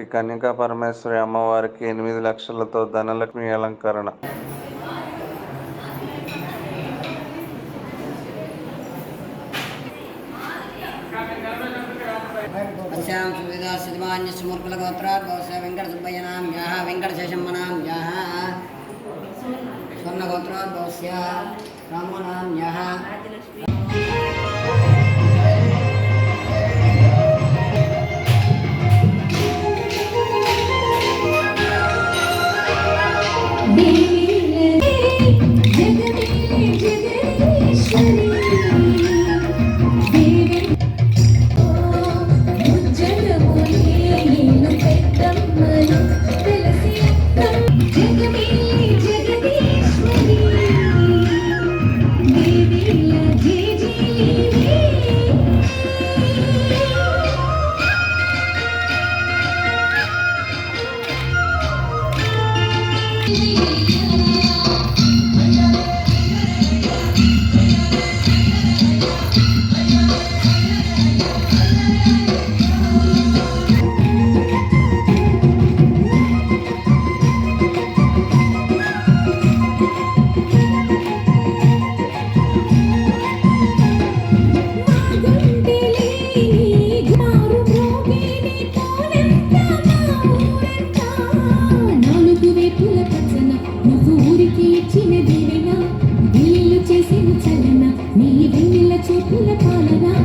శ్రీ కన్యకా పరమేశ్వరి అమ్మవారికి ఎనిమిది లక్షలతో ధనలక్ష్మి అలంకరణ. పశ్యాం సువిధా సిద్ధాన్య సుమూర్కుల గోత్రాత్ గోసే వెంకట సుబ్బయ్యనాం యాహ వెంకట శేషమ్మనాం స్వర్ణ గోత్రాత్ గోస్య రామోనాం యాహ 你。చలన నీ వెన్నెల చూపుల పాలన.